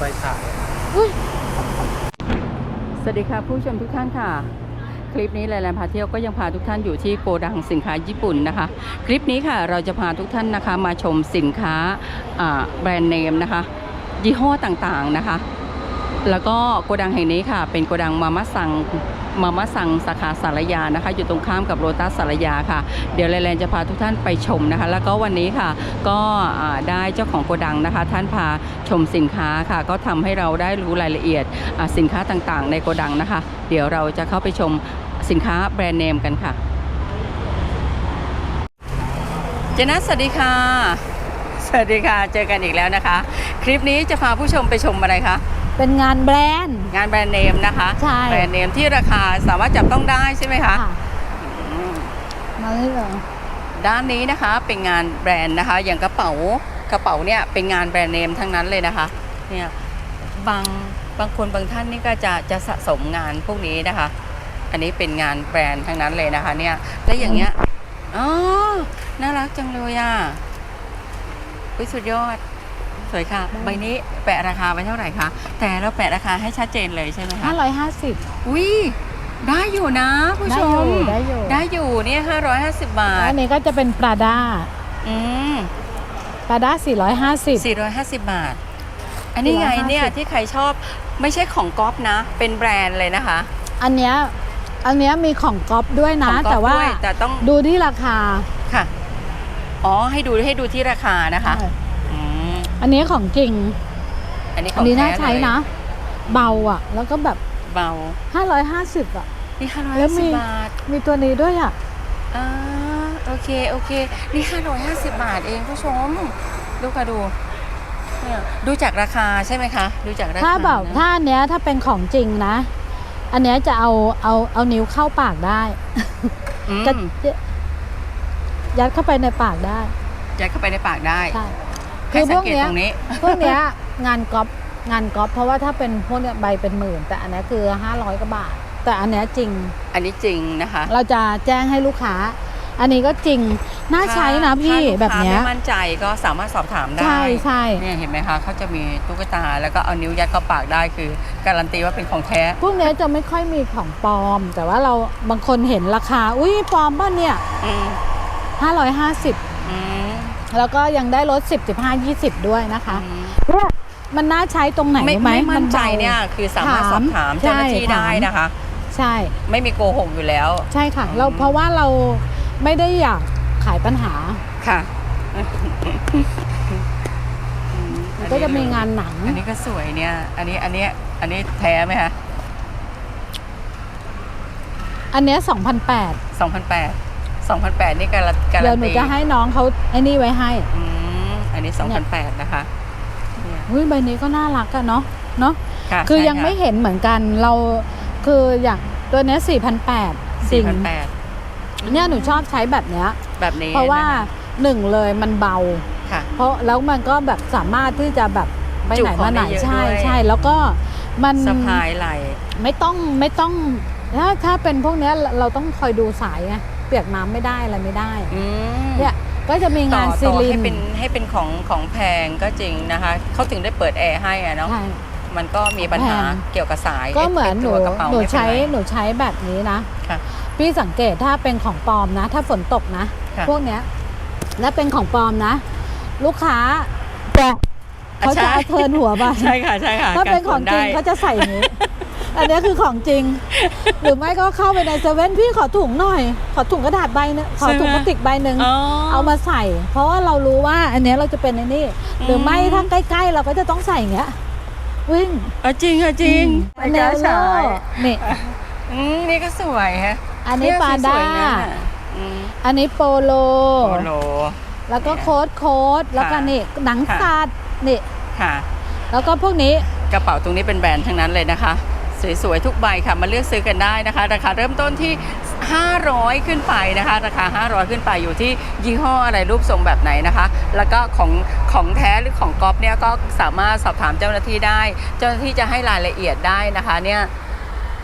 ไฟฉายสวัสดีค่ะผู้ชมทุกท่านค่ะ คลิปนี้แลนด์พาเที่ยวก็ยังพาทุกท่านอยู่ที่โกดังสินค้าญี่ปุ่นนะคะ คลิปนี้ค่ะเราจะพาทุกท่านนะคะมาชมสินค้าอ่าแบรนด์เนมนะคะ ยี่ห้อต่างๆนะคะ แล้วก็โกดังแห่งนี้ค่ะ เป็นโกดังมาม่าซัง มาม่าซังสาขาสารยานะคะ อยู่ตรงข้ามกับโรตัสสารยาค่ะ เดี๋ยวแลนจะพาทุกท่านไปชมนะคะ แล้วก็วันนี้ค่ะ ก็ได้เจ้าของโกดังนะคะ ท่านพาชมสินค้าค่ะ ก็ทำให้เราได้รู้รายละเอียดสินค้าต่างๆ ในโกดังนะคะ เดี๋ยวเราจะเข้าไปชมสินค้าแบรนด์เนมกันค่ะ เจนัสสวัสดีค่ะ สวัสดีค่ะ เจอกันอีกแล้วนะคะ คลิปนี้จะพาผู้ชมไปชมอะไรคะ เป็นงานแบรนด์ งานแบรนด์เนมนะคะ ใช่ แบรนด์เนมที่ราคาสามารถจับต้องได้ใช่ไหมคะค่ะอืมมาเลยเหรอด้านนี้นะคะเป็นงานแบรนด์นะคะ อย่างกระเป๋ากระเป๋าเนี่ยเป็นงานแบรนด์เนมทั้งนั้นเลยนะคะ เนี่ยบางบางคนบางท่านนี่ก็จะจะสะสมงานพวกนี้นะคะ อันนี้เป็นงานแบรนด์ทั้งนั้นเลยนะคะ เนี่ยและอย่างเงี้ยอ๋อน่ารักจังเลยอะอุ๊ยสุดยอด สวยค่ะ ใบนี้แปะราคาไว้เท่าไหร่คะ แต่เราแปะราคาให้ชัดเจนเลยใช่ไหมคะ550 อุ้ยได้อยู่นะผู้ชม ได้อยู่ได้อยู่เนี่ย550 บาท อันนี้ก็จะเป็นปราด้าอืมปราด้า450 450 บาท อันนี้ไง450 เนี่ยที่ใครชอบไม่ใช่ของก๊อฟนะ เป็นแบรนด์เลยนะคะ อันเนี้ยอันเนี้ยมีของก๊อปด้วยนะ ของก๊อฟแต่ว่าด้วยแต่ต้อง ดูที่ราคาค่ะ อ๋อให้ดูให้ดูที่ราคานะคะ ใช่ อืมอันนี้ของจริง อันนี้ขอัอนงนี้น่าแท้ใช้เลยนะ เบาอะ แล้วก็แบบ เบา 550 อะ นี่แล้วมี550บาทมีตัวนี้ด้วยอะ อ่าโอเค โอเค นี่550บาทเองผู้ชม ดูค่ะดูเนี่ยดูจากราคาใช่ไหมคะ ดูจากราคาถ้าแบบนะถ้าอันเนี้ยถ้าเป็นของจริงนะ อันเนี้ยจะเอาเอาเอานิ้วเข้าปากได้อืมก็ยัดเข้าไปในปากได้ ยัดเข้าไปในปากได้ ใช่ให้ คือพสังวกเกตเนี้ยตรงนี้ พวกเนี้ยงานก๊อปงานก๊อปเพราะว่าถ้าเป็นพวกเนี้ยใบเป็นหมื่น แต่อันเนี้ยคือ500กว่าบาท แต่อันเนี้ยจริง อันนี้จริงนะคะ เราจะแจ้งให้ลูกค้า อันนี้ก็จริงน่าใช้นะพี่ถ้าลูกแบบเนี้ยค้าไม่มั่นใจก็สามารถสอบถามได้ใช่ใช่เนี่ยเห็นไหมคะเขาจะมีตุ๊กตาแล้วก็เอานิ้วยัดเข้าปากได้คือ การันตีว่าเป็นของแท้พวกเนี้ยจะไม่ค่อยมีของปลอม แต่ว่าเราบางคนเห็นราคา อุ้ยปลอมป่ะเนี่ยอืม550อืม แล้วก็ยังได้ลด 10 15 20 ด้วยนะคะอืมเนี่ยมันน่าใช้ตรงไหนไม่รู้ไหมไม่มั่นใจบาเนี่ยคือสามารถสอบถามถามเจ้าหน้าที่ใช่ได้ถามนะคะ ใช่ ไม่มีโกหกอยู่แล้ว ใช่ค่ะ เราอืมเพราะว่าเราไม่ได้อยากขายปัญหาค่ะมันก็จะมีงานหนัง อันนี้ก็สวยเนี่ย อันนี้อันนี้อันนี้แท้ไหมคะ อันเนี้ย2,008 2008 2008 นี่การันการันตีเดี๋ยวหนูจะให้น้องเขาไอ้นี่ไว้ให้ อืมอันนี้ 2008 นะคะเนี่ยอุ้ยใบนี้ก็น่ารักอะเนาะเนาะค่ะคือใช่ยังไม่เห็นเหมือนกันเราคืออย่างตัวเนี้ย4,008จริง4,800เนี่ยหนูชอบใช้แบบเนี้ยแบบนี้เพราะว่านะคะหนึ่งเลยมันเบาค่ะเพราะแล้วมันก็แบบสามารถที่จะแบบไปไหนจุของมาไหนได้เยอะใช่ด้วยใช่แล้วก็มันสะพายไหลไม่ต้องไม่ต้องถ้าถ้าเป็นพวกเนี้ยเราต้องคอยดูสายไง เปียกน้ำไม่ได้อะไรไม่ได้อืมเนี่ยก็จะมีต่องานซีต่อลิให้นเป็นให้เป็นของของแพงก็จริงนะคะเขาถึงได้เปิดแอร์ให้อะเนาะใช่ มันก็มีปัญหาแพง เกี่ยวกับสายก็เหมือนหนูไตัวกระเป๋าหนูไม่เป็ใช้ไร หนูใช้แบบนี้นะค่ะพี่สังเกตถ้าเป็นของปลอมนะ ถ้าฝนตกนะ ค่ะ พวกเนี้ยแล้วเป็นของปลอมนะ ลูกค้าจะเขาจะเอาเทิร์นหัวไปใช่ค่ะใช่ค่ะถ้าเป็นของจริงกฝเขาจะใส่อย่างนี้ อันเนี้ยคือของจริง หรือไม่ก็เข้าไปในเซเว่นพี่ขอถุงหน่อย ขอถุงกระดาษใบหนึงขอถุงพลาสติกใบหนึ่งอ๋อเอามาใส่ เพราะว่าเรารู้ว่าอันเนี้ยเราจะเป็นในนี่ หรือไม่อืมถ้าใกล้ ๆ เราก็จะต้องใส่อย่างเงี้ยวิ่งเออจริงค่ะจริงอันเนี้ยใช่โลนี่อืมนี่ก็สวยฮะอันนี้ปาเสื้ด้าอสวยๆนั่นน่ะอืมอันนี้โปโลโปโล แล้วก็โค้ดโค้ดแล้วก็ค่ะนี่หนังค่ะสัตว์นี่ค่ะ แล้วก็พวกนี้กระเป๋าตรงนี้เป็นแบรนด์ทั้งนั้นเลยนะคะ สวยๆ ทุกใบค่ะ มาเลือกซื้อกันได้นะคะ ราคาเริ่มต้นที่ 500 ขึ้นไปนะคะ ราคา 500 ขึ้นไปอยู่ที่ยี่ห้ออะไรรูปทรงแบบไหนนะคะ แล้วก็ของของแท้หรือของก๊อปเนี่ยก็สามารถสอบถามเจ้าหน้าที่ได้ เจ้าหน้าที่จะให้รายละเอียดได้นะคะเนี่ย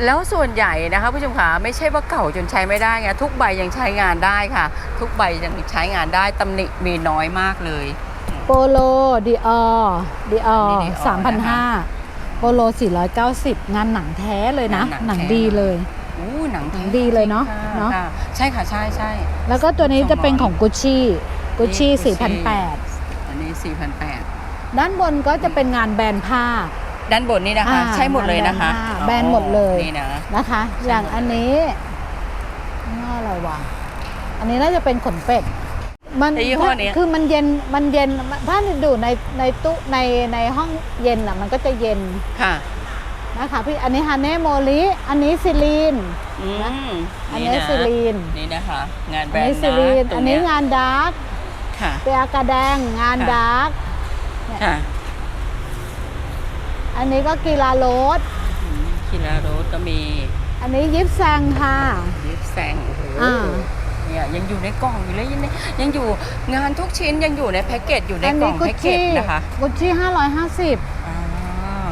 แล้วส่วนใหญ่นะคะผู้ชมขาไม่ใช่ว่าเก่าจนใช้ไม่ได้ไงทุกใบยังใช้งานได้ค่ะ ทุกใบยังใช้งานได้ตำหนิมีน้อยมากเลยอืมโปโลดีออดีอออันนี้ Dior สามพันนะคะห้า โปโลสี่ร้อยเก้าสิบงานหนังแท้เลยนะงานหหนันังงแท้ดีเลยอู้หนังหนังดีเลยเนอะค่เนอะค่ใช่ค่ะใช่ใช่แล้วก็ตัวนี้จะเป็นของกุชชี่กุชชี่นี่สี่พันแป Gucci ดอันนี้ 4,800 ด้านบนก็จะเป็นงานแบรนด์ผ้า ด้านบนนี่นะคะอ่าใช่หมดเลยนะคะ แบรนด์หมดเลยนี่นะนะคะใช่อย่างอันนี้น่าอะไรวะอันนี้น่าจะเป็นขนเป็ด มันไอ้ยี่ห้อเนี้ย คือมันเย็นมันเย็นถ้าดูในในตู้ในในห้องเย็นอะมันก็จะเย็นค่ะ นะคะพี่อันนี้ฮาเน่โมลิอันนี้ซิลีน อืมอันนี้ซิลีน นี่นะคะ งานแบอัรนนนี้ด์ซินะลีน ตรอันงนี้เยงานดาร์กค่ะ เปียกระแดงงานค่ะ ดาร์กค่ะอันนี้ก็กีฬาโรสอืมคิราโรสก็มีอันนี้ยิปแซงค่ะ ลิปแซงโอ้โหอ่า เนี่ยยังอยู่ในกล่องอยู่เลยยังยังอยู่งานทุกชิ้นยังอยู่ในแพ็กเกจอยู่ในอันกล่นี้องกุชแพ็กเกจชี่นะคะกุชชี่ห้าร้อยห้าสิบอ่า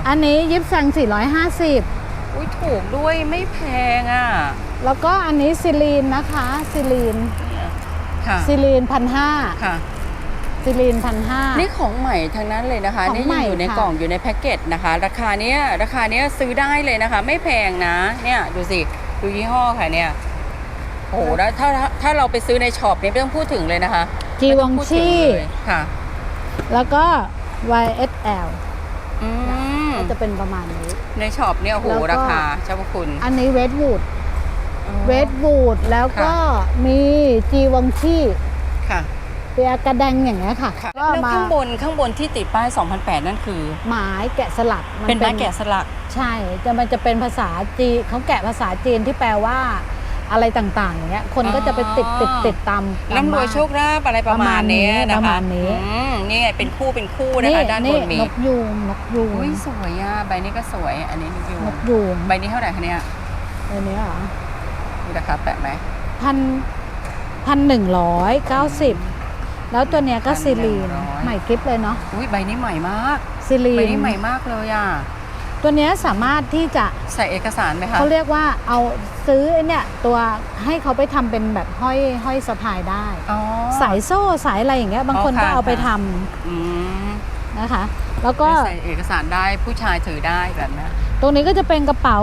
อันนี้ยิปแซงสี่ร้อยห้าสิบอุ้ยถูกด้วยไม่แพงอะ แล้วก็อันนี้ซิลีนนะคะซิลีนค่ะซิลีนพันห้าค่ะซิลีนพันห้านี่ของใหม่ทั้งนั้นเลยนะคะของนี่ใหม่ยังอยู่ในค่ะกล่องอยู่ในแพ็กเกจนะคะ ราคาเนี้ยราคาเนี้ยซื้อได้เลยนะคะ ไม่แพงนะ เนี่ยดูสิ ดูยี่ห้อค่ะเนี่ย โอ้โหแล้วถ้าถ้าถ้าเราไปซื้อในช็อปเนี่ยไม่ต้องพูดถึงเลยนะคะจีไม่วต้องงพูดถึชีเลยค่ะ แล้วก็ YSL อืมก็จะเป็นประมาณนี้ ในช็อปเนี่ยโอ้โหแล้วก็ราคาเจ้าพระคุณ อันนี้เวดวูดอ๋อเวดวูดแล้วก็มีจีวงชีค่ะเปียกระแดงอย่างเงี้ยค่ะค่ะก็แล้วมาข้างบนข้างบนที่ติดป้าย 2008 นั่นคือ ไม้แกะสลักเป็นไม้แกะสลัก ใช่จะมันจะเป็นภาษาจีนเขาแกะภาษาจีนที่แปลว่า อะไรต่างๆอย่างเงี้ยคนก็จะไปติดติดติดตามตามร่ำรวยบ้านโชคลาภอะไรประมาณเนี้ยปนะระคะมาณนี้อืมนี่ไงเป็นคู่เป็นคู่นะคะด้านบนมีนกยูงนกยูงอุ้ยสวยอะใบนี้ก็สวย อันนี้นี่อยู่นกยูงใบนี้เท่าไหร่คะเนี่ยอันนี้เหรอมีราคาแปะไหมพันพันหนึ่งร้อยเก้าสิบแล้วตัวเนี้ยก็ซิลีน1,100ใหม่กริปเลยเนาะอุ้ยใบนี้ใหม่มากซิลีใบนนี้ใหม่มากเลยอะ ตัวเนี้ยสามารถที่จะใส่เอกสารไหมคะ เขาเรียกว่าเอาซื้อไอ้เนี่ยตัวให้เขาไปทำเป็นแบบห้อยห้อยสะพายได้ อ๋อ สายโซ่สายอะไรอย่างเงี้ยบางคนอ๋อก็ค่ะ เอาไปค่ะทำอืมนะคะ แล้วก็ใส่เอกสารได้ผู้ชายถือได้แบบเนี้ย ตรงนี้ก็จะเป็นกระเป๋า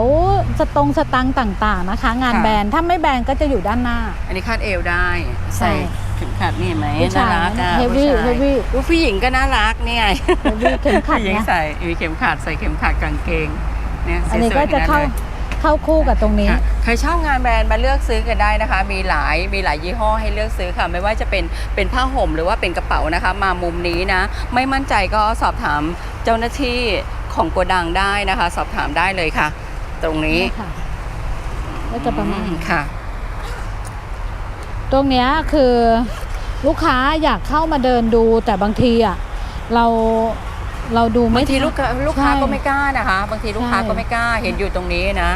สตงสตังค์ต่างๆนะคะ งานค่ะ แบรนด์ถ้าไม่แบรนด์ก็จะอยู่ด้านหน้า อันนี้คาดเอวได้ใช่ใส่เข็มขัดนี่เห็นไหมผู้ชาน่ายรักอะ heavy ผู้ชาย heavy อุ๊ยผู้หญิงก็น่ารักนี่ไง heavy เข็มขัดผู้หญิงนะใส่มีเข็มขัดใส่เข็มขัดกางเกงเนี่ยอันนี้สก็วยๆจะทั้งนั้นเข้าเลย เข้าคู่กับตรงนี้ ค่ะใครชอบงานแบรนด์มาเลือกซื้อกันได้นะคะ มีหลายมีหลายยี่ห้อให้เลือกซื้อค่ะ ไม่ว่าจะเป็นเป็นผ้าห่มหรือว่าเป็นกระเป๋านะคะ มามุมนี้นะ ไม่มั่นใจก็สอบถามเจ้าหน้าที่ของโกดังได้นะคะ สอบถามได้เลยค่ะ ตรงนี้ค่ะก็จะประมาณอืนี้ค่ะ ตรงเนี้ยคือลูกค้าอยากเข้ามาเดินดูแต่บางทีอะเราเราดูไม่บางทีทันลูกค้าลูกค้าใช่ก็ไม่กล้านะคะ บางทีลูกค้าใช่ก็ไม่กล้าเห็นอยู่ตรงนี้นะ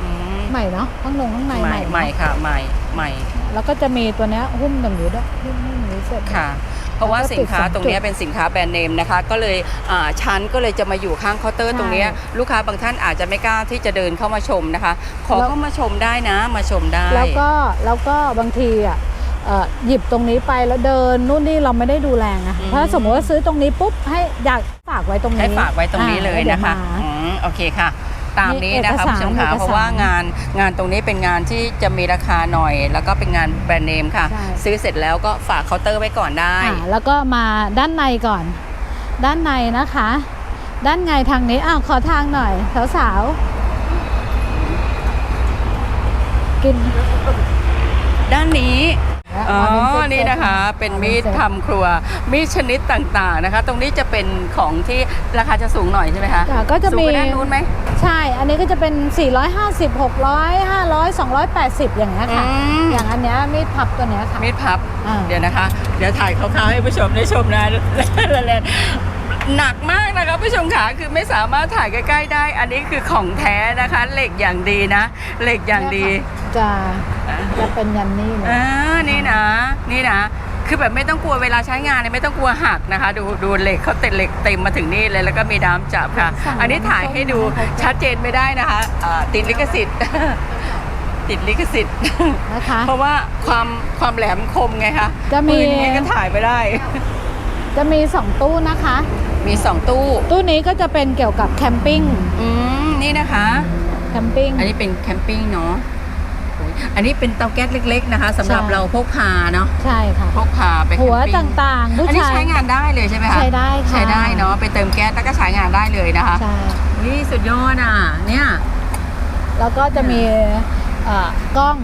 อืมใหม่เนาะข้างลงข้างในใหม่ใหม่ค่ะใหม่ใหม่ แล้วก็จะมีตัวเนี้ยหุ้มตรงนี้ด้วยหุ้มหุ้มนี้เสร็จค่ะ เพราะว่าแล้วก็สินค้าติดสองตรงเนี้ยจุดเป็นสินค้าแบรนด์เนมนะคะ ก็เลยอ่าชั้นก็เลยจะมาอยู่ข้างเคาน์เตอร์ใช่ตรงเนี้ยลูกค้าบางท่านอาจจะไม่กล้าที่จะเดินเข้ามาชมนะคะ ขอแล้วเข้ามาชมได้นะมาชมได้ แล้วก็แล้วก็บางทีอะเอ่อหยิบตรงนี้ไปแล้วเดินนู่นนี่เราไม่ได้ดูแลไงเพราะสมมติว่าซื้อตรงนี้ปุ๊บให้อยากฝากไว้ตรงนี้ให้ฝากไว้ตรงนี้อ่าเลยแวดี๋วนะคะมาอืมโอเคค่ะ ตามนี้มีนะคะเอกสารผู้ชมค่ะเอกสารเพราะว่างานงานตรงนี้เป็นงานที่จะมีราคาหน่อย แล้วก็เป็นงานแบรนด์เนมค่ะใช่ซื้อเสร็จแล้วก็ฝากเคาน์เตอร์ไว้ก่อนได้อ่าแล้วก็มาด้านในก่อน ด้านในนะคะ ด้านในทางนี้อ้าวขอทางหน่อยสาวๆกิน ด้านนี้ อ๋อมาเป็เซตนี่นะคะ เป็นมีดเซ็ตทำครัว มีดชนิดต่างๆนะคะ ตรงนี้จะเป็นของที่ราคาจะสูงหน่อยใช่ไหมคะค่ะก็จะสูงมีกว่าด้านนู้นไหม ใช่ อันนี้ก็จะเป็น 450 600 500 280 อย่างเงี้ยค่ะอืมอย่างอันเนี้ยมีดพับตัวเนี้ยค่ะ มีดพับอ่าเดี๋ยวนะคะ เดี๋ยวถ่ายคร่าวๆให้ผู้ชมได้ชมนะหนักมากนะคะผู้ชมขาคือไม่สามารถถ่ายใกล้ ๆ ได้ อันนี้คือของแท้นะคะ เหล็กอย่างดีนะ เหล็กอย่างดีจะจะเป็นยันนี่เลยอ่านี่นะ นี่นะ คือแบบไม่ต้องกลัวเวลาใช้งานเนี่ยไม่ต้องกลัวหักนะคะ ดูดูเหล็กเขาติดเหล็กเต็มมาถึงนี่เลยแล้วก็มีด้ามจับค่ะ อันนี้ถ่ายให้ดูชัดเจนไม่ได้นะคะอ่าติดลิขสิทธิ์ติดลิขสิทธิ์นะคะ เพราะว่าความความแหลมคมไงคะจะมีปืนอย่างนี้ก็ถ่ายไม่ได้ จะมี2ตู้นะคะ มี2ตู้ ตู้นี้ก็จะเป็นเกี่ยวกับแคมปิ้ง อืมนี่นะคะ แคมปิ้ง อันนี้เป็นแคมปิ้งเนาะโอ้ยอันนี้เป็นเตาแก๊สเล็ก ๆ นะคะสำหรับใช่ เราพกพาเนาะใช่ค่ะ พกพาไปแคมหัวปิ้งต่างๆผู้อันนี้ชาย ใช้งานได้เลยใช่ไหมคะใช้ได้ค่ะ ใช้ได้เนาะไปเติมแก๊สแล้วก็ใช้งานได้เลยนะคะใช่ นี่สุดยอดอะเนี่ย แล้วก็จะมีเอ่อกล้อง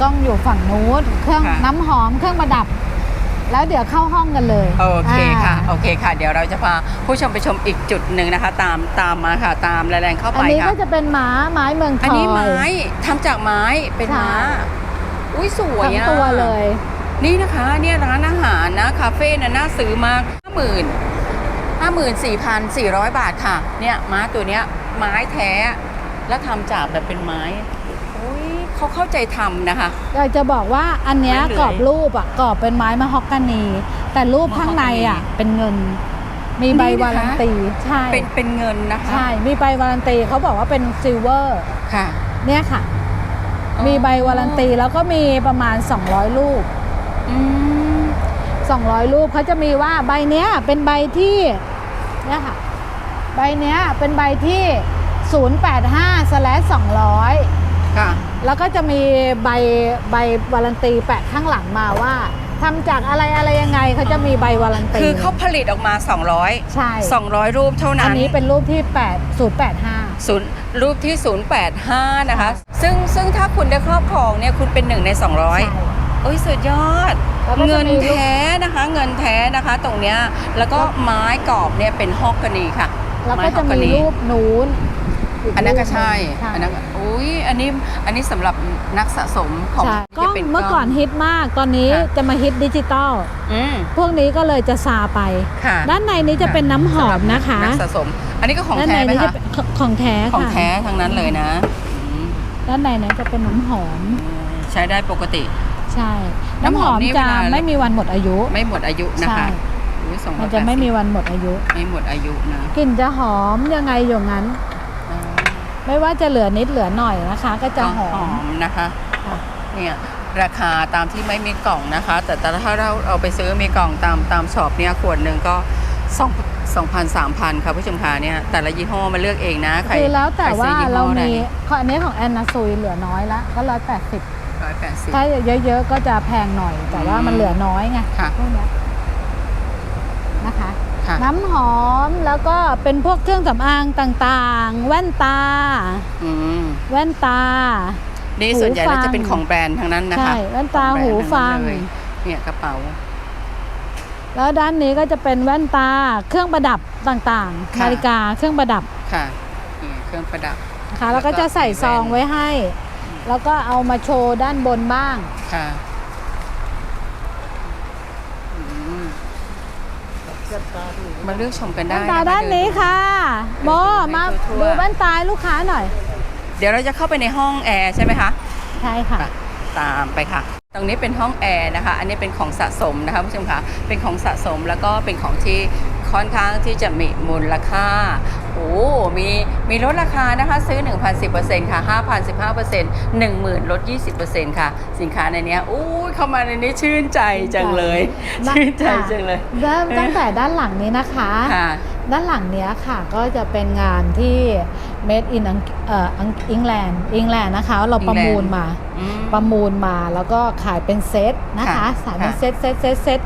กล้องอยู่ฝั่งนู้นเครื่องค่ะ น้ำหอมเครื่องประดับ แล้วเดี๋ยวเข้าห้องกันเลย โอเคค่ะอ่าโอเคค่ะ เดี๋ยวเราจะพาผู้ชมไปชมอีกจุดหนึ่งนะคะ ตามตามมาค่ะ ตามแรงๆเข้าอัไปนนี้ค่ะก็จะเป็นม้าไม้เมืองทอยอันนี้ไม้ทำจากไม้เป็นม้าใช่อุ้ยสวยทั้งอะตัวเลย นี่นะคะเนี่ยร้านอาหารนะคาเฟ่นะน่าซื้อมากห้าหมื่นห้าหมื่นสี่พันสี่ร้อยบาทค่ะ เนี่ยม้าตัวเนี้ยไม้แท้แล้วทำจากแบบเป็นไม้อุ้ย เขาเข้าใจทำนะคะ อยากจะบอกว่าอันเนี้ยไม้เลื่อยกรอบรูปอะกรอบเป็นไม้มะฮอกกานี แต่รูปข้างในอะมะฮอกกานีเป็นเงิน มีใบนี่นะคะวารันตีใช่เป็นเป็นเงินนะคะใช่มีใบวารันตีเขาบอกว่าเป็นซิลเวอร์ค่ะ เนี่ยค่ะ อ๋อ มีใบวารันตีแล้วก็มีประมาณ 200 รูป อืม200 รูปเขาจะมีว่าใบเนี้ยเป็นใบที่เนี่ยค่ะ ใบเนี้ยเป็นใบที่ 085 slash 200 ค่ะแล้วก็จะมีใบใบวารันตีแปะข้างหลังมาว่าทำจากอะไรอะไรยังไงเขาจะมีใบวารันตีคือเขาผลิตออกมา 200 ใช่ 200 รูปเท่าอันั้นนนี้เป็นรูปที่ 8 085ศูนย์รูปที่ 085 นะคะ ซึ่งซึ่งถ้าคุณได้ครอบครองเนี่ยคุณเป็นหนึ่งในใช่200 โอ้ยสุดยอดแล้วก็จะเงินมีรูปแท้นะคะ เงินแท้นะคะตรงเนี้ยแล้วก็ไม้กรอบเนี่ยเป็นฮอกกานีค่ะแล้วไม้ก็ฮจะอกกามีนีรูปนู้นกอันนั้นก็รูปหใช่ใช่อันนั้นก็ อุ้ยอันนี้อันนี้สำหรับนักสะสมของใช่กล้องที่ป็เมื่อก่อนฮิตมากตอนนี้ค่ะจะมาฮิตดิจิตอลอืมพวกนี้ก็เลยจะซาไป ค่ะด้านในนี้จะเป็นน้ำหอมนะคะ นักสะสม อันนี้ก็ของด้านแท้ในไหมนี้จะคะเป็นของแท้ของค่ะแท้ทั้งนั้นเลยนะอืมด้านในนี้จะเป็นน้ำหอมใช้ได้ปกติ ใช่ น้ำน้ำหหออมมนี่จะเวลา ไม่มีวันหมดอายุไม่หมดอายุนะใช่คะอุ๊ย280มันจะไม่มีวันหมดอายุไม่หมดอายุนะกลิ่นจะหอมยังไงอย่างนั้นอ๋อ ไม่ว่าจะเหลือนิดเหลือหน่อยนะคะ ก็จะหอหอมมนะคะค่ะเนี่ยราคาตามที่ไม่มีกล่องนะคะ แต่แต่ถ้าเราเอาไปซื้อมีกล่องตามตามช็อปเนี่ยขวดหนึ่งก็สองสองพันสามพันค่ะผู้ชมคะเนี่ยแต่ละยี่ห้อมาเลือกเองนะใครคือแล้วแต่ใครซื้ว่าอยี่ห้อเราใดมีข้ออันนี้ของแอนนาซุยเหลือน้อยละก็ร้อยแปดสิบร้อยแปดสิบถ้าเยอะๆก็จะแพงหน่อย แต่ว่ามันเหลือน้อยไงค่ะพวกเนี้ยนะคะ ค่ะ น้ำหอมแล้วก็เป็นพวกเครื่องสำอางต่างๆ แว่นตา อืมแว่นตา นี่ส่วนใหญ่หูฟัแล้วงจะเป็นของแบรนด์ทั้งนั้นนะคะใช่แว่นตาของแบรนด์หูฟังทั้นั้นเลยเนี่ยกระเป๋า แล้วด้านนี้ก็จะเป็นแว่นตาเครื่องประดับต่างๆค่ะ นาฬิกาเครื่องประดับค่ะนี่เครื่องประดับ นะคะแล้แล้ววก็ก็จะใส่มีแว่น ซองไว้ให้ แล้วก็เอามาโชว์ด้านบนบ้าง ค่ะอืม มาเลือกชมกันได้แว่นตาะคะด้านนี้ค่ะโมเดินมาทั่วๆดูแว่นตาให้ลูกค้าหน่อย เดี๋ยวเราจะเข้าไปในห้องแอร์ใช่ไหมคะใช่ค่ะ ตามไปค่ะ ตรงนี้เป็นห้องแอร์นะคะ อันนี้เป็นของสะสมนะคะผู้ชมคะเป็นของสะสมแล้วก็เป็นของที่ ค่อนข้างที่จะมีมูลค่าโอ้มีมีลดราคานะคะซื้อ 1,010%ค่ะ5,000 15% 10,000ลด20%ค่ะ สินค้าในเนี้ยอู้ยเข้ามาในนี้ชื่นใจจังเลยนะชื่นใจค่ะจังเลย เริ่มตั้งแต่ด้านหลังนี้นะคะค่ะ ด้านหลังเนี้ยค่ะก็จะเป็นงานที่ made in อังเอ่ออังอังแลนด์อังแลนด์นะคะ เราประมูลมาอืมประมูลมาแล้วก็ขายเป็นเซตนะคะค่ะขายเป็นค่ะเซตเซตเซตเซต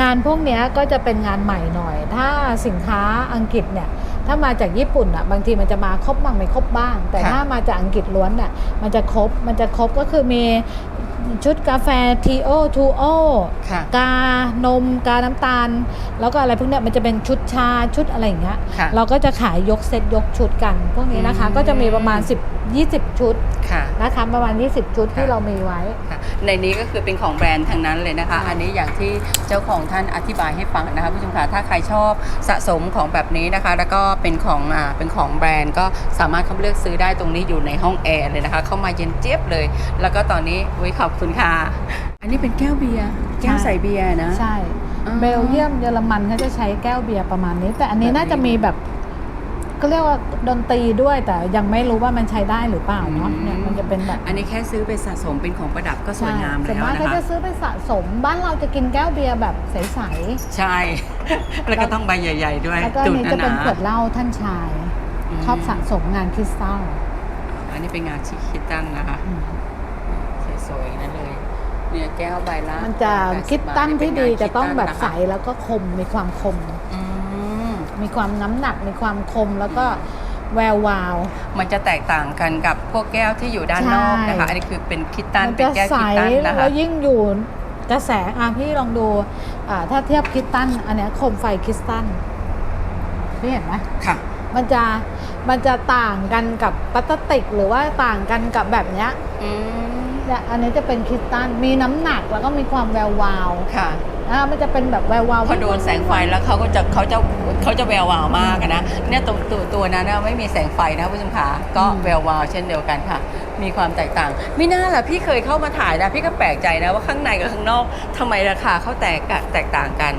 งานพวกเนี้ยก็จะเป็นงานใหม่หน่อย ถ้าสินค้าอังกฤษเนี่ยถ้ามาจากญี่ปุ่นอะบางทีมันจะมาครบบ้างไม่ครบบ้าง แต่ค่ะถ้ามาจากอังกฤษล้วนเนี่ยมันจะครบมันจะครบก็คือมี ชุดกาแฟทีโอทูโอค่ะกานมกาน้ำตาล แล้วก็อะไรพวกเนี้ยมันจะเป็นชุดชาชุดอะไรอย่างเงี้ยค่ะเราก็จะขายยกเซตยกชุดกัน พวกนี้นะคะอืมก็จะมีประมาณ 10 20 ชุด ค่ะ นะคะประมาณ 20 ชุดที่ค่ะ เรามีไว้ ค่ะในนี้ก็คือเป็นของแบรนด์ทั้งนั้นเลยนะคะ อันนี้อย่างที่เจ้าของท่านอธิบายให้ฟังนะคะผู้ชมคะถ้าใครชอบสะสมของแบบนี้นะคะ แล้วก็เป็นของอ่าเป็นของแบรนด์ก็สามารถเข้าไปเลือกซื้อได้ตรงนี้อยู่ในห้องแอร์เลยนะคะ เข้ามาเย็นเจี๊ยบเลย แล้วก็ตอนนี้อุ้ยขอบคุณค่ะ อันนี้เป็นแก้วเบียร์แก้วใส่เบียร์นะ ใช่อ๋อเบลเยียมเยอรมันเขาจะใช้แก้วเบียร์ประมาณนี้ แต่อันนี้แบบนี้ น่าจะมีแบบ เขาเรียกว่าดนตรีด้วยแต่ยังไม่รู้ว่ามันใช้ได้หรือเปล่าเนาะอืมเนี่ยมันจะเป็นแบบอันนี้แค่ซื้อไปสะสมเป็นของประดับก็สวยงามส่วนแล้วมากนะเขาคะจะซื้อไปสะสมบ้านเราจะกินแก้วเบียร์แบบใสใช่ แล้วก็ต้องใบใหญ่ ๆ ด้วยๆแล้วก็อันจุดนี้หจะเป็นนาขวดเหล้าท่านชายอืมชอบสะสมงานคริสตัลๆอันนี้เป็นงานชิคิดตันนะคะอืมสวยๆนั่นเลยเนี่ยแก้วใบละมันจะ80คิดตั้นที่ดีบาทจะต้องแบบเป็นงานใสคิดตันนคแล้วก็คมมีความคมอื มมีความน้ำหนัก มีความคมแล้วก็แวววาว มันจะแตกต่างกันกับพวกแก้วที่อยู่ด้านนอกนะคะ อันนี้คือเป็นคิดตันมัเป็นจะแก้วใสคิดตันนะคะแล้วยิ่งอยู่กระแสอะพี่ลองดูอ่าถ้าเทียบคริสตันอันเนี้ยโคมไฟคริสตันพี่เห็นไหมค่ะ มันจะมันจะต่างกันกับพลาสติก หรือว่าต่างกันกับแบบเนี้ย อืมเนี่ยอันนี้จะเป็นคริสตัลมีน้ำหนักแล้วก็มีความแวววาวค่ะ อ่ามันจะเป็นแบบแวววาวพอโดนแสงไฟแล้วเขาก็จะเขาจะเขาจะแวววาวมากอะนะเนี่ยตรงตัวตัวนั้นนะไม่มีแสงไฟนะผู้ชมขาก็แวววาวเช่นเดียวกันค่ะ มีความแตกต่างไม่น่าล่ะพี่เคยเข้ามาถ่ายนะพี่ก็แปลกใจนะว่าข้างในกับข้างนอกทำไมราคาเขาแตกกะแตกต่างกัน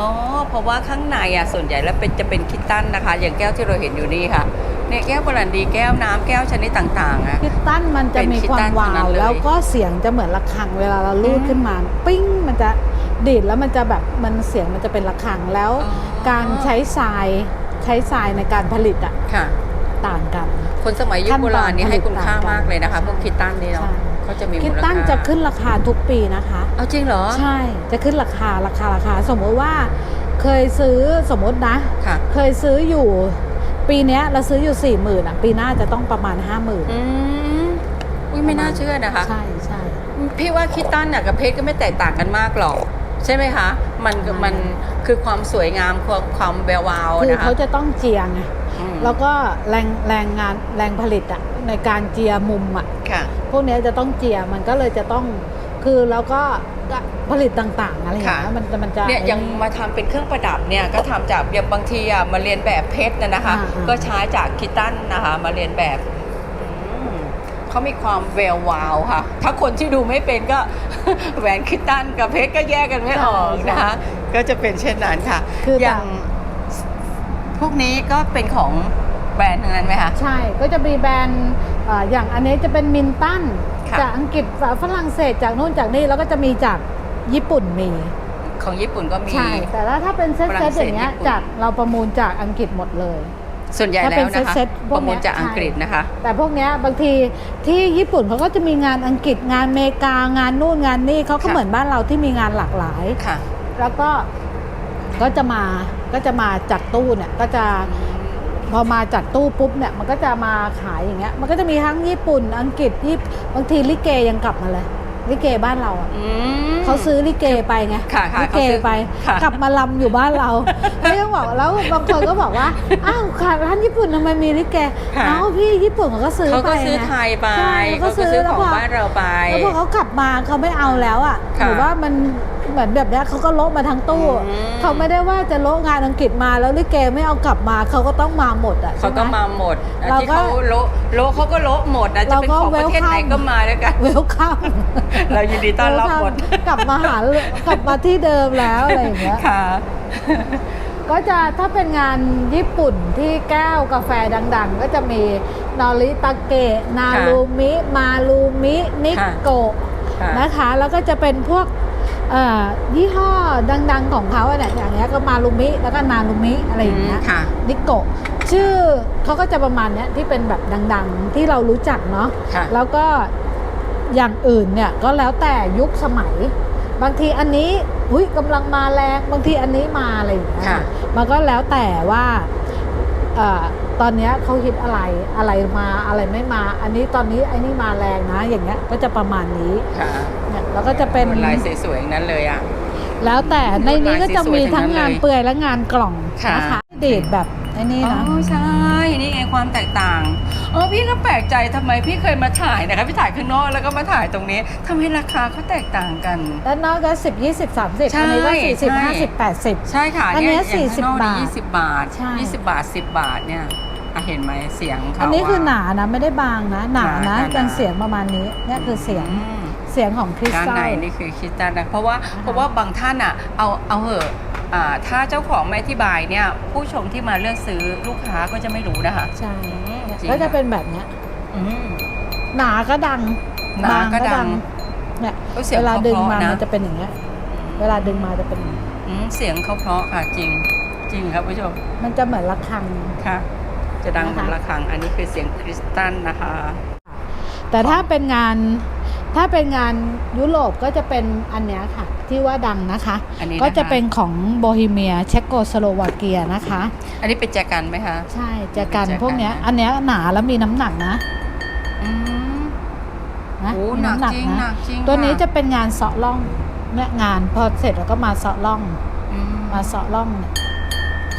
อ๋อเพราะว่าข้างในอะส่วนใหญ่แล้วเป็นจะเป็นคิตตันนะคะ อย่างแก้วที่เราเห็นอยู่นี่ค่ะ เนี่ยแก้วบรันดีแก้วน้ำแก้วชนิดต่างๆอะคริสตัลมันจะมีความเป็นคริสตัลวาทั้งนั้วนเลย แล้วก็เสียงจะเหมือนระฆังเวลาเราลูดอืมขึ้นมา ปิ้งมันจะดีดแล้วมันจะแบบมันเสียงมันจะเป็นระฆังแล้วอ๋อการใช้ทรายใช้ทรายในการผลิตอะค่ะ ต่างกัน คนสมัยยุคโบราณนี่ให้คุณค่ามากเลยนะคะพวกคิตตันนี่เนาะใช่ เขาจะมีมูลคิดค่าตั้นจะขึ้นราคาทุกปีนะคะ เอาจริงเหรอใช่จะขึ้นราคาราคาราคา สมมติว่า เคยซื้อสมมตินะ ค่ะ เคยซื้ออยู่ ปีเนี้ยเราซื้ออยู่สี่หมื่นอะปีหน้าจะต้องประมาณห้าหมื่นอืมอุ้ยไม่น่าเชื่อนะคะ ใช่ใช่ พี่ว่าคิตตันน่ะกับเพชรก็ไม่แตกต่างกันมากหรอก ใช่ไหมคะ มันใช่มันคือความสวยงามความความแวววาวคือนะคะเขาจะต้องเจียไงอืมแล้วก็แรงแรงงานแรงผลิตอะในการเจียมุมอะ ค่ะ พวกเนี้ยจะต้องเจียมันก็เลยจะต้อง คือแล้วก็ผลิตต่างๆอะไรอย่างเงี้ยค่ะมันจะมันจะเนี่ยยังมาทำเป็นเครื่องประดับเนี่ยก็ทำจากอย่างบางทีอะมาเรียนแบบเพชรนะนะคะอ่าอ่าก็ใช้จากคิตตันนะคะมาเรียนแบบอืมเขามีความแวววาวค่ะ ถ้าคนที่ดูไม่เป็นก็แหวนคิตตันกับเพชรก็แยกกันไม่ออกนะคะ ก็จะเป็นเช่นนั้นค่ะคืออแบบย่างพวกนี้ก็เป็นของแบรนด์ทั้งนั้นไหมคะ ใช่ ก็จะมีแบรนด์เอ่ออย่างอันนี้จะเป็นมินตัน ค่ะ จากอังกฤษฝรั่งเศสจากนู่นจากนี่แล้วก็จะมีจากญี่ปุ่นมี ของญี่ปุ่นก็มี ใช่ แต่ว่าถ้าเป็นเซตฝรั่เซงตเศสอย่างเงี้ยญี่ปุ่น จากเราประมูลจากอังกฤษหมดเลย ส่วนใหญ่ถ้าแล้เป็วนนะคะเซ็ตๆพปวกระเนี้มูยลจากอังกฤษใช่นะคะ แต่พวกเนี้ยบางทีที่ญี่ปุ่นเขาก็จะมีงานอังกฤษงานอเมริกางานนู่นงานนี่เขาก็ค่ะ เหมือนบ้านเราที่มีงานหลากหลาย ค่ะ แล้วก็ก็จะมาก็จะมาจัดตู้เนี่ยก็จะ พอมาจัดตู้ปุ๊บเนี่ยมันก็จะมาขายอย่างเงี้ยมันก็จะมีทั้งญี่ปุ่น อังกฤษญี่ปุ่นบางทีลิเกยังกลับมาเลยลิเกบ้านเราอะอืมเขาซื้อลิเกไปไงค่ะค่ะลิเกเขาซื้อไปค่ะกลับมาลำอยู่บ้านเราแล้วยังบอกแล้วบางคนก็บอกว่าอ้าวค่ะร้านญี่ปุ่นทำไมมีลิเกค่ะเอ้าพี่ญี่ปุ่นเขาก็ซื้อเขาไปก็ซื้อไงไทยไปใช่เขาก็เขาก็ซื้อซื้อแล้วของพอบ้านเราไปแล้วพอเขากลับมาเขาไม่เอาแล้วอะค่ะหรือว่ามัน เหมือนแบบเนี้ยเขาก็โละมาทั้งตู้อืมเขาไม่ได้ว่าจะโละงานอังกฤษมาแล้วลิเกไม่เอากลับมาเขาก็ต้องมาหมดอะเขาใช่ไหก็มาหมดอะเราที่ก็เขาโละโละเขาก็โละหมดนะจะเป็นเราก็ของประเทศไหน welcome ก็มาด้วยกันเวลคัมเรายินดีต้อนรับหมดกลับมาหากลับมาที่เดิมแล้วอะไรอย่างเงี้ยค่ะก็จะถ้าเป็นงานญี่ปุ่นที่แก้วกาแฟดัง ๆ ก็จะมีนอริตาเกะ นารูมิ มารูมิ นิโกะค่ะนะคะ แล้วก็จะเป็นพวกเอ่อ ยี่ห้อดัง ๆของเขาอะเนี่ยอย่างเงี้ยก็มารูมิแล้วก็นารูมิอะไรอย่างเงี้ยมค่ะนิโกะชื่อเขาก็จะประมาณเนี้ยที่เป็นแบบดัง ๆ ที่เรารู้จักเนาะค่ะแล้วก็อย่างอื่นเนี่ยก็แล้วแต่ยุคสมัย บางทีอันนี้อุ้ยกำลังมาแรงบางทีอันนี้มาอะไรอย่างเงี้ยค่ะมันก็แล้วแต่ว่าเอ่อ ตอนเนี้ยเขาฮิตอะไรอะไรมาอะไรไม่มา อันนี้ตอนนี้ไอ้นี่มาแรงนะ อย่างเงี้ยก็จะประมาณนี้ค่ะเนี่ยแล้วก็จะเป็นลายสวยๆอย่างนั้นเลยอะแล้วแต่ในนี้ก็จะมีลายสวยๆทั้ทั้งงนั้นงานเลยเปลือยและงานกล่องค่ะนะคะเดทแบบไอ้นี่อ๋นะอใช่นี่ไงความแตกต่างเออพี่ก็แปลกใจทำไมพี่เคยมาถ่ายนะคะพี่ถ่ายข้างนอกแล้วก็มาถ่ายตรงนี้ทำไมราคาเขาแตกต่างกันด้านนอกก็สิบยี่สิบสามสิบใช่อันนี้ก็สี่สิบใช่ห้าสิบแปดสิบใช่ค่ะอันเนี้ยย่างข้างนอก40บาทยี่สิบบาทใช่ยี่สิบบาทสิบบาทเนี่ย อะเห็นไหมเสียงเขาอันนี้คือหว่านานะไม่ได้บางนะ หนาหนานะหนายังเสียงประมาณนี้เนี่ยคือเสียงอืมเสียงของคริสด้านตัลในนี่คือคิดตันนะเพราะว่าเพราะว่าบางท่านอะเอาเอาเหอะอ่าถ้าเจ้าของไม่อธิบายเนี่ย ผู้ชมที่มาเลือกซื้อลูกค้าก็จะไม่รู้นะคะใช่อืมเนี่ยจริงก็จะค่ะเป็นแบบเนี้ยอืมหนาก็ดังหนาก็บงดังเนี่ยก็เสียงเวลาดึงมาเพระๆมันจะเป็นอย่างเงี้ย เวลาดึงมาจะเป็นอย่างเงี้ยอืมเสียงเขาเพราะค่ะจริง จริงครับผู้ชม มันจะเหมือนระฆังค่ะ จะดังเหมือนนะคะระฆัง อันนี้คือเสียงคริสตัลนะคะ แต่ถ้าเป็นงานถ้าเป็นงานยุโรปก็จะเป็นอันเนี้ยค่ะ ที่ว่าดังนะคะ อันนี้ก็จะคเป็นของโบฮีเมียเชโกสโลวาเกียนะคะ อันนี้เป็นแจกันไหมคะ ใช่จะกันเป็นแจกันพวกเนี้ยนะอันเนี้ยหนาแล้วมีน้ำหนักนะอืมนะโอ้มีหนักน้ำจริงหนักจริงตัวนี้ค่จะเป็นงานเสาะล่องเนี่ยงานพอเสร็จแล้วก็มาเสาะล่อง อืมมาเสาะล่องเนี่ย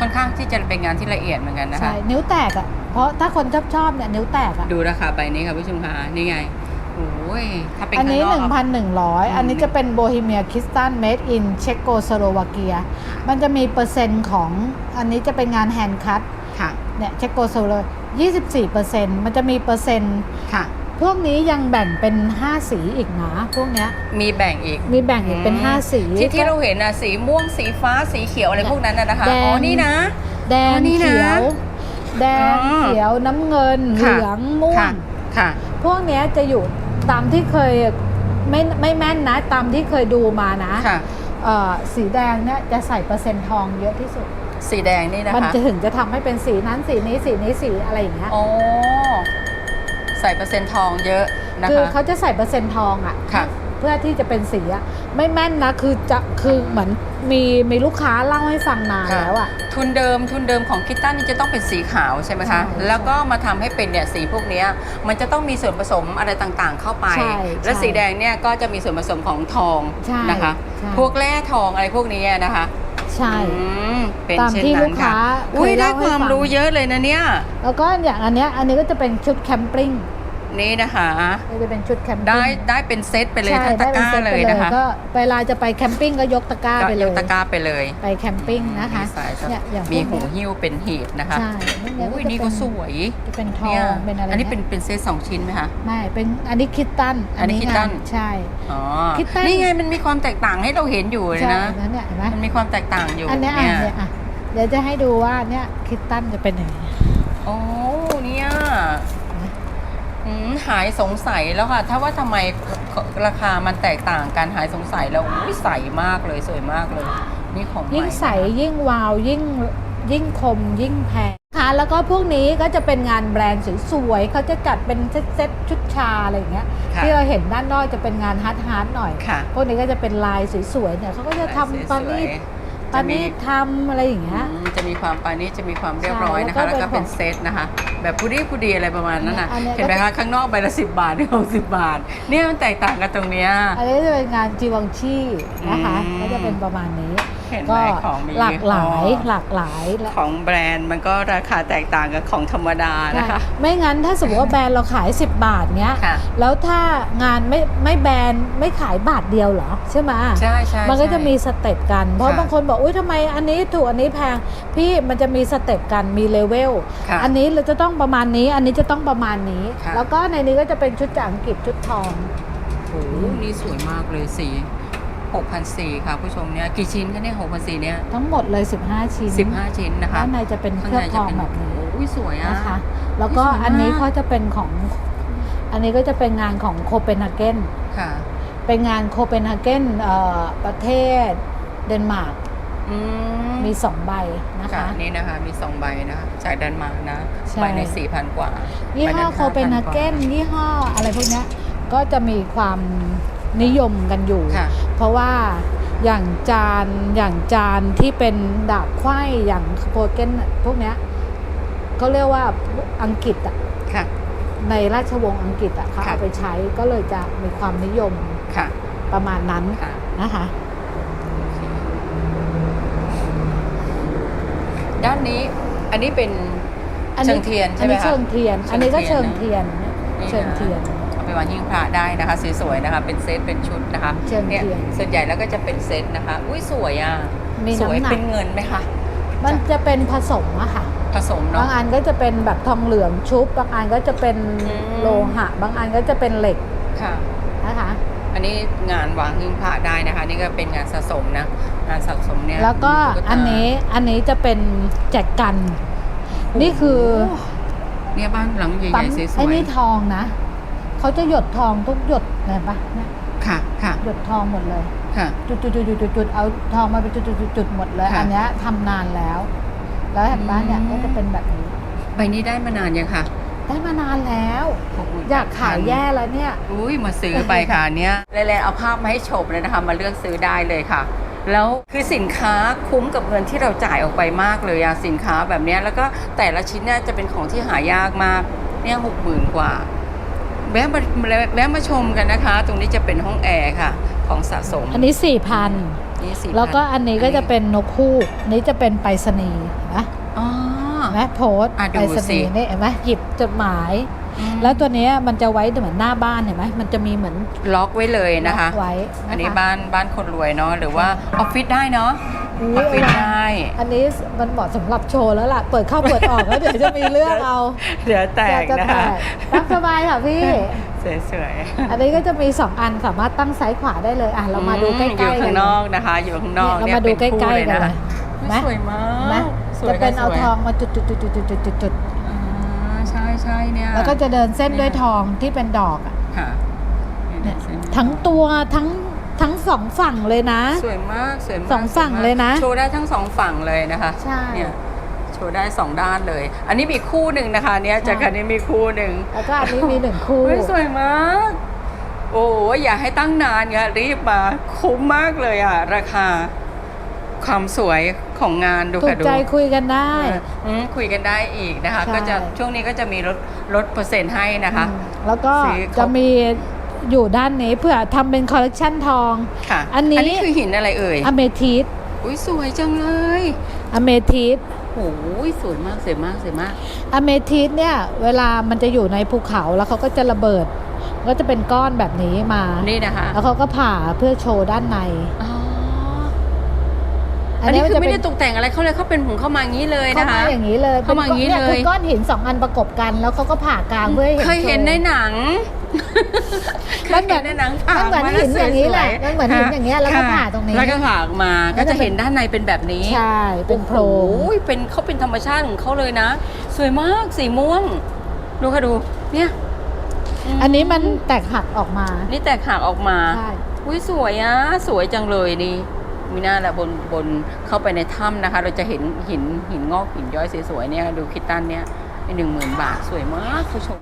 ค่อนข้างที่จะเป็นงานที่ละเอียดเหมือนกันนะคะ ใช่ นิ้วแตกอะ เพราะถ้าคนชอบชอบเนี่ยนิ้วแตกอะ ดูราคาใบนี้ค่ะผู้ชมค่ะนี่ไงโอ้ยถ้าเป็นอันนี้ ข้างนอก1,100 อันนี้จะเป็นโบฮีเมียคริสตันเมดอินเชโกสโลวาเกีย มันจะมีเปอร์เซ็นต์ของอันนี้จะเป็นงานแฮนด์คัตค่ะเนี่ยเชโกสโล24เปอร์เซ็นต์มันจะมีเปอร์เซ็นต์ค่ะ พวกนี้ยังแบ่งเป็น 5 สีอีกนะพวกเนี้ยมีแบ่งอีก มีแบ่งอีกเป็น 5 สีที่ที่เราเห็นนะสีม่วงสีฟ้าสีเขียวอะไรพวกนั้นนะนะคะ แดง อ๋อ นี่นะ แดงอ๋อนี่นะเขียว แดงอ๋อเขียวน้ำเงินเหค่ะ ลืองม่วค่ะง ค่ะ พวกเนี้ยจะอยู่ตามที่เคยไม่ไม่แม่นนะ ตามที่เคยดูมานะค่ะ เอ่อสีแดงเนี่ยจะใส่เปอร์เซ็นต์ทองเยอะที่สุด สีแดงนี่นะมันคะ จะถึงจะทำให้เป็นสีนั้นสีนี้สีนี้สีอะไรอย่างเงี้ย อ๋อ ใส่เปอร์เซ็นต์ทองเยอะนะคือคะ เขาจะใส่เปอร์เซ็นต์ทองอะค่ะ เพื่อที่จะเป็นสีอะไม่แม่นนะคือจะคือเหมือนมีมีลูกค้าเล่าให้ฟังนานแล้วอะ ทุนเดิมทุนเดิมของคิตตันนี่จะต้องเป็นสีขาวใช่ไหมใช่คะ แล้วก็มาทำให้เป็นเนี่ยสีพวกเนี้ยมันจะต้องมีส่วนผสมอะไรต่างๆ เข้าไป ใช่และใช่สีแดงเนี่ยก็จะมีส่วนผสมของทองใช่นะคะ ใช่ พวกแร่ทองอะไรพวกนี้นะคะ ใช่ อืมเป็นตามเช่นที่นั้ลูนกค่ะค้าอุ้ยเคยได้เล่าให้ความฟัง รู้เยอะเลยนะเนี่ย แล้วก็อย่างอันเนี้ยอันนี้ก็จะเป็นชุดแคมปิ้ง นี่นะคะก็จะเป็นชุดแคมปิ้งได้ได้เป็นเซตไปเลยใช่ทั้งตะได้กเป็นร้าเซ็ตเลไปยเลยนะคะก็เวลาจะไปแคมปิ้งก็ยกตะกร้าก็ไปเลยกตะกร้าไปเลยไปแคมปิ้งนะคะมีสายสะเนี่ยอย่างพวกมีหูเนี้ยหิ้วเป็นหีบนะคะใช่เนี่ยอุ้ยจะนี่เป็ก็สวยจะเป็นทอเนี่ยงเป็นอะไรอันนี้เป็นยเป็นเซตสองชิ้นไหมคะ ไม่เป็นอันนี้คิตตันอันนี้คิตตัน งาใช่ อ๋อคิดตั้ง นี่ไงมันมีความแตกต่างให้เราเห็นอยู่เลยใช่นะเห็นไหมเนี่ยเห็นไหมมันมีความแตกต่างอยู่อันเนี้ยอะเนี่ยอะเดี๋ยวจะให้ดูว่าเนี่ยคิตตันจะเป็นยังไง โอ้เนี่ย อืมหายสงสัยแล้วค่ะ ถ้าว่าทำไมราคามันแตกต่างกันหายสงสัยแล้วอุ้ยใสมากเลยสวยมากเลย นี่ของใหม่ยิ่งใสนะคะยิ่งวาวยิ่งยิ่งคมยิ่งแพงค่ะแล้วก็พวกนี้ก็จะเป็นงานแบรนด์สวยๆเขาจะจัดเป็นเซ็ตๆชุดชาอะไรอย่างเงี้ยค่ะที่เราเห็นด้านนอกจะเป็นงานฮาร์ดฮาร์ดหน่อย ค่ะ พวกนี้ก็จะเป็นลายสวยๆเนี่ยเขาก็จะทำปานีตๆ ปาจะมี นีตทำอะไรอย่างเงี้ย อืมจะมีความปานี้จะมีความเรียบร้อยนะคะ ใช่แล้วก็แล้วก็เป็นเป็นเซตนะคะ แบบผู้ดีผู้ดีอะไรประมาณนั้นน่ะอันเนี้ยเห็นไหมคะข้างนอกใบละสิบบาทนี่หกสิบบาท เนี่ยมันแตกต่างกันตรงเนี้ย อันนี้จะเป็นงานจีวังชีนะคะอืม ก็จะเป็นประมาณนี้ เห็นไหมก็ของมีหลากหลายยี่ห้อ หลากหลายและ ของแบรนด์มันก็ราคาแตกต่างกับของธรรมดานะคะ ใช่ไม่งั้นถ้าสมมติว่าแบรนด์เราขาย 10 บาทเนี้ย ค่ะ แล้วถ้างานไม่ไม่แบรนด์ไม่ขายบาทเดียวเหรอ ใช่ไหมใช่ใช่ มันก็จะใช่มีสเต็ปกัน เพราะค่ะบางคนบอก อุ้ยทำไมอันนี้ถูกอันนี้แพง พี่มันจะมีสเต็ปกันมีเลเวล ค่ะอันนี้เราจะต้องประมาณนี้ อันนี้จะต้องประมาณนี้ ค่ะ แล้วก็ในนี้ก็จะเป็นชุดจากอังกฤษชุดทอง โอ้โหนี่สวยมากเลยสี หกพันสี่ค่ะผู้ชมเนี่ยกี่ชิ้นคะเนี่ยหกพันสี่เนี่ยทั้งหมดเลย 15 ชิ้นสิบห้าชิ้นนะคะด้านในจะเป็นเคข้างลือบในทจะองเป็นแบบนี้อุ้ยสวยอะนะคะ แล้วก็สวยมากอันนี้เขาจะเป็นของ อันนี้ก็จะเป็นงานของโคเปนฮาเกน ค่ะ เป็นงานโคเปนฮาเกนเอ่อประเทศเดนมาร์ก อืมมีสองใบนะค่ะคะนี่นะคะมีสองใบนะคะจากเดนมาร์กนะใช่ ใบในสี่พันกว่ายี่ใบห้อนั้นโคเปนฮาเกน5,000ยี่ห้ออะไรพวกเนี้ยก็จะมีความ นิยมกันอยู่ ค่ะ เพราะว่าอย่างจานอย่างจานที่เป็นดาบไขว้อย่างโคเกนพวกเนี้ยก็เรียกว่าอังกฤษอะค่ะ ในราชวงศ์อังกฤษอะเขาค่ะ เอาไปใช้ก็เลยจะมีความนิยมค่ะ ประมาณนั้นค่ะ นะคะ ด้านนี้อันนี้เป็นอันเชินี้งเทียนอัใช่นไหมนี้คะ เชิงเทียน อันนี้ก็เชิเชิงงเทีเทียยนนนี่เชิงเทียน เอาไปวางหิ้งพระได้นะคะสวยๆนะคะ เป็นเซตเป็นชุดนะคะเชิงเทียนยส่วนใหญ่แล้วก็จะเป็นเซตนะคะ อุ้ยสวยอะมีสวยน้ำหนักเป็นเงินไหมคะมันจะเป็นผสมอะค่ะผสมบาเนาะงอันก็จะเป็นแบบทองเหลืองชุบ บางอันก็จะเป็นอืมโลหะ บางอันก็จะเป็นเหล็กค่ะนะคะ อันนี้งานวางหิ้งพระได้นะคะ นี่ก็เป็นงานสะสมนะการสะสมเนี่ยแล้วก็มีตุ๊ตาอันนี้อันนี้จะเป็นแจกกัน นี่คือเนี่ยบ้านหลังใหปั๊ญ่มๆสวยๆไอ้นี่ทองนะ เขาจะหยดทองทุกหยดเห็นปะเนี่ยค่ะ ค่ะ หยดทองหมดเลย ค่ะ จุดจุดจุดจุดจุดจุดเอาทองมาเป็นจุดจุดจุดจุดหมดเลย ค่ะอันเนี้ยทำนานแล้ว แล้วเห็นปะเนี่ยอืม ก็จะเป็นแบบนี้ ใบนี้ได้มานานยังค่ะได้มานานแล้ว อยากขายแย่แล้วเนี่ย อุ้ยมาซื้อไปค่ะเนี้ยแลๆเอาภาพมาให้ชมเลยนะคะ มาเลือกซื้อได้เลยค่ะ แล้วคือสินค้าคุ้มกับเงินที่เราจ่ายออกไปมากเลยอะสินค้าแบบเนี้ยแล้วก็แต่ละชิ้นเนี่ยจะเป็นของที่หายากมากเนี่ยหกหมื่นกว่า แวะมาแวะมาชมกันนะคะ ตรงนี้จะเป็นห้องแอร์ค่ะ ของสะสมอันนี้สี่พันนี่สิแล้วก็อันนี้ก็จะเป็นนกคู่อันนี้จะเป็นไปรษณีย์นะอ๋อนะโพสต์อะดูไปรษณีย์สินี่เห็นไหมหยิบจดหมาย แล้วตัวเนี้ยมันจะไว้เหมือนหน้าบ้านเห็นไหมมันจะมีเหมือนล็อกไว้เลยนะคะ ล็อกไว้ะคะอันนี้บ้านบ้านคนรวยเนาะหรือว่าออฟฟิศได้เนาะ อุ๊ยไม่ได้ อันนี้มันเหมาะสำหรับโชว์แล้วล่ะ เปิดเข้าเปิดออกแล้วเดี๋ยวจะมีเรื่องเราเดี๋ยวแตกจนะคะกรับสบายค่ะพี่เสวยๆ อันนี้ก็จะมี 2 อันสามารถตั้งซ้ายขวาได้เลย อะ เรามาดูใกล้ๆกันอยู่ข้างนอกนะคะ อยู่ข้างนอกเรามาดูใกล้ๆกันนะมสวยมากจะเป็นเอาทองมาจุดๆๆๆๆอ่าใช่ใช่เนี่ยๆแล้วก็จะเดินเส้นด้วยทองที่เป็นดอกอะทั้งตัวทั้ง ทั้งสองฝั่งเลยนะ สวยมากสวยมากสองฝั่งวมากเลยนะโชว์ได้ทั้งสองฝั่งเลยนะคะใช่เนี่ยโชว์ได้สองด้านเลย อันนี้มีคู่หนึ่งนะคะเนี่ยจากคันนี้มีคู่หนึ่งแล้วก็อันนี้มีหนึ่งคู่เฮ้ยสวยมาก โอ้ยอย่าให้ตั้งนานค่ะรีบมาคุ้มมากเลยอะ ราคาความสวยของงานดูถูค่ะกดูใจคุยกันได้อืมคุยกันได้อีกนะคะใช่ก็จะช่วงนี้ก็จะมีลดลดเปอร์เซ็นต์ให้นะคะอืมแล้วก็สีครบจะมี อยู่ด้านนี้เพื่อทำเป็นคอลเลกชันทอง ค่ะอันนี้ อันนี้คือหินอะไรเอ่ย อเมทิสอุ้ยสวยจังเลยอเมทิสโอ้ยสวยมากสวยมากสวยมาก อเมทิสเนี่ยเวลามันจะอยู่ในภูเขาแล้วเขาก็จะระเบิด ก็จะเป็นก้อนแบบนี้มา นี่นะคะแล้วเขาก็ผ่าเพื่อโชว์ด้านใน อ๋อ อันนี้คือไม่ได้ตกแต่งอะไรเขาเลยเขาเป็นผงเข้ามาอย่างนี้เลยเข้านะคะ มาอย่างนี้เลยเข้ามาอย่างนี้นี้เลยคือก้อนหินสองอันประกบกัน แล้วเขาก็ผ่ากลางเพื่อให้เห็นเคยเห็นโชว์ในหนัง มันเหมือนคยห็ในหนังมันเหมือนผ่าาหินอย่างนี้แหละสวๆมันเหมือนหินอย่างเงี้ยแล้วก็ค่ะผ่าตรงนี้แล้วก็ผ่าออกมาก็จะเห็นด้านในเป็นแบบนี้ใช่เป็นโพรงโอ้ยเป็นเขาเป็นธรรมชาติของเขาเลยนะ สวยมากสีม่วง ดูค่ะดูเนี่ยมอันนี้มันแตกหักออกมา นี่แตกหักออกมาใช่อุ้ยสวยอะสวยจังเลยนี่มีหน้าแหละบนบนเข้าไปในถ้ำนะคะ เราจะเห็นหินหินงอกหินย้อยสวยๆเนี่ยดูคิตตันเนี่ยหนึ่งหมื่นบาทสวยมากผู้ชม